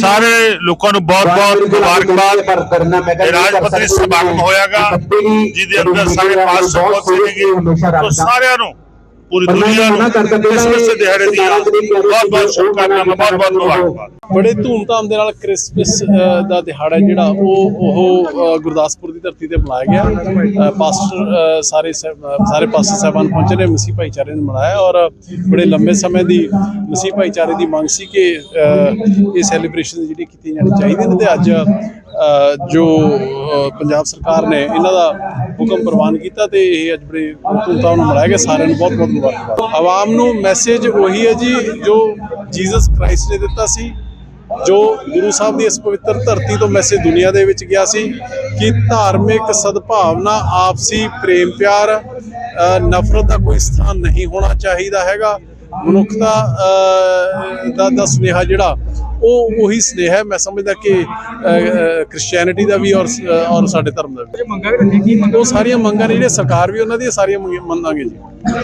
ਸਾਰੇ ਲੋਕਾਂ ਨੂੰ ਬਹੁਤ-ਬਹੁਤ ਮੁਬਾਰਕਬਾਦ। ਇਹ ਰਾਜਪੱਤਰੀ ਸਮਾਗਮ ਹੋਇਆਗਾ ਜਿਹਦੇ ਅੰਦਰ ਸਾਰੇ ਪਾਸਟਰ ਪਹੁੰਚ ਸੀਗੇ। ਤੋਂ ਸਾਰਿਆਂ ਨੂੰ ਪੂਰੀ ਦੁਨੀਆ ਨੂੰ ਕ੍ਰਿਸਮਸ ਦੇ ਦਿਹਾੜੇ ਦੀਆਂ ਬਹੁਤ-ਬਹੁਤ ਸ਼ੁਭਕਾਮਨਾਵਾਂ ਬਹੁਤ-ਬਹੁਤ ਮੁਬਾਰਕਬਾਦ ਬੜੇ ਧੂਮਧਾਮ ਦੇ ਨਾਲ ਕ੍ਰਿਸਮਸ ਦਾ ਦਿਹਾੜਾ ਜਿਹੜਾ ਉਹ ਉਹ ਗੁਰਦਾਸਪੁਰ ਦੀ ਧਰਤੀ ਤੇ ਮਨਾਇਆ ਗਿਆ। ਪਾਸਟਰ ਸਾਰੇ ਸਾਰੇ ਪਾਸਟਰ ਸਾਹਿਬਾਨ ਪਹੁੰਚੇ ਨੇ ਮਸੀਹ ਭਾਈਚਾਰੇ ਨੇ ਮਨਾਇਆ ਔਰ ਬੜੇ ਲੰਬੇ ਸਮੇਂ ਦੀ ਮਸੀਹ ਭਾਈਚਾਰੇ ਦੀ ਮੰਗ ਸੀ ਕਿ ਇਹ ਸੈਲੀਬ੍ਰੇਸ਼ਨ ਜਿਹੜੀ ਕੀਤੀ ਜਾਣੀ ਚਾਹੀਦੀ ਨੇ ਤੇ ਅੱਜ ਜੋ ਪੰਜਾਬ ਸਰਕਾਰ ਨੇ ਇਹਨਾਂ ਦਾ ਹੁਕਮ ਪ੍ਰਵਾਨ ਕੀਤਾ ਤੇ ਇਹ ਅੱਜ ਬੜੇ ਧੂਮਧਾਮ ਨਾਲ ਮਨਾਇਆ ਗਿਆ। ਸਾਰਿਆਂ ਨੂੰ ਬਹੁਤ ਬਹੁਤ ਮੁਬਾਰਕਬਾਦ। ਆਵਾਮ ਨੂੰ ਮੈਸੇਜ ਉਹੀ ਹੈ ਜੀ ਜੋ ਜੀਸਸ ਕ੍ਰਾਈਸਟ ਨੇ ਦਿੱਤਾ ਸੀ, ਜੋ ਗੁਰੂ ਸਾਹਿਬ ਦੀ ਇਸ ਪਵਿੱਤਰ ਧਰਤੀ ਤੋਂ ਮੈਸੇਜ ਦੁਨੀਆ ਦੇ ਵਿੱਚ ਗਿਆ ਸੀ ਕਿ ਧਾਰਮਿਕ ਸਦਭਾਵਨਾ, ਆਪਸੀ ਪ੍ਰੇਮ ਪਿਆਰ ਨਫ਼ਰਤ ਦਾ ਕੋਈ ਸਥਾਨ ਨਹੀਂ ਹੋਣਾ ਚਾਹੀਦਾ ਹੈਗਾ। ਮਨੁੱਖਤਾ ਦਾ ਸੁਨੇਹਾ ਜਿਹੜਾ ਉਹ ਉਹੀ ਸੁਨੇਹਾ ਹੈ। ਮੈਂ ਸਮਝਦਾ ਕਿ ਕ੍ਰਿਸਚੀਅਨਿਟੀ ਦਾ ਵੀ ਔਰ ਔਰ ਸਾਡੇ ਧਰਮ ਦਾ ਵੀ। ਮੰਗਾ ਵੀ ਰੱਖੀ ਕੀ ਉਹ ਸਾਰੀਆਂ ਮੰਗਾਂ ਨੇ ਜਿਹੜੇ ਸਰਕਾਰ ਵੀ ਉਹਨਾਂ ਦੀਆਂ ਸਾਰੀਆਂ ਮੰਗ- ਮੰਨਾਂਗੇ ਜੀ।